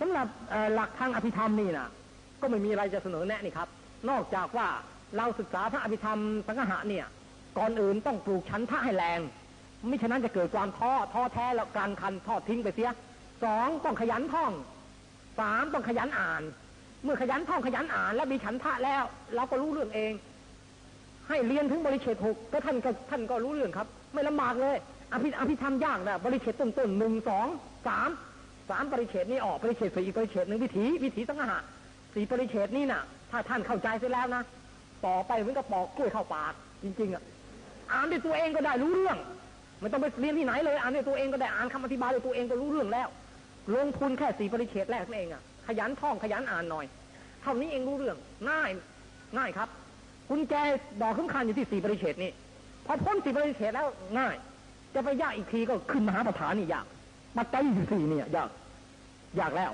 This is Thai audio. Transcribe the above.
สำหรับหลักทางอภิธรรมนี่นะก็ไม่มีอะไรจะเสนอแนะนี่ครับ นอกจากว่าเราศึกษาพระอภิธรรมสังหะเนี่ย ก่อนอื่นต้องปลูกชั้นทะให้แรงไม่ฉะนั้นจะเกิดความท้อท้อแท้แล้วกลางคันทอดทิ้งไปเสียสองต้องขยันท่องสามต้องขยันอ่าน เมื่อขยันท่องขยันอ่าน แล้วมีฉันทะแล้ว เราก็รู้เรื่องเอง ให้เรียนถึงบริเฉดหกก็ท่านก็ท่านก็รู้เรื่องครับ ไม่ลำบากเลย อภิอภิธรรมยากนะบริเฉดต้นต้นหนึ่งสองสาม สามบริเฉดนี่ออกบริเฉดสี่อีกบริเฉดหนึ่งวิถีวิถีสังหะสี่บริเฉดนี่น่ะ ถ้าท่านเข้าใจเสร็จแล้วนะต่อไปเหมือนกับปอกกล้วยเข้าปากจริง ๆอะอ่านด้วยตัวเองก็ได้รู้เรื่องไม่ต้องไปเรียนที่ไหนเลยอ่านด้วยตัวเองก็ได้อ่านคำอธิบายด้วยตัวเองก็รู้เรื่องแล้ว ลงทุนแค่สี่บริเฉดแรกนั่นเองอะขยันท่องขยันอ่านหน่อยเท่านี้เองรู้เรื่องง่ายง่ายครับกุญแจดอกสำคัญอยู่ที่สี่บริเฉดนี่พอพ้นสี่บริเฉดแล้วง่าย จะไปยากอีกทีก็ขึ้นมหาประธานนี่ยาก ปัจจัยอยู่สี่เนี่ยยากยากแล้ว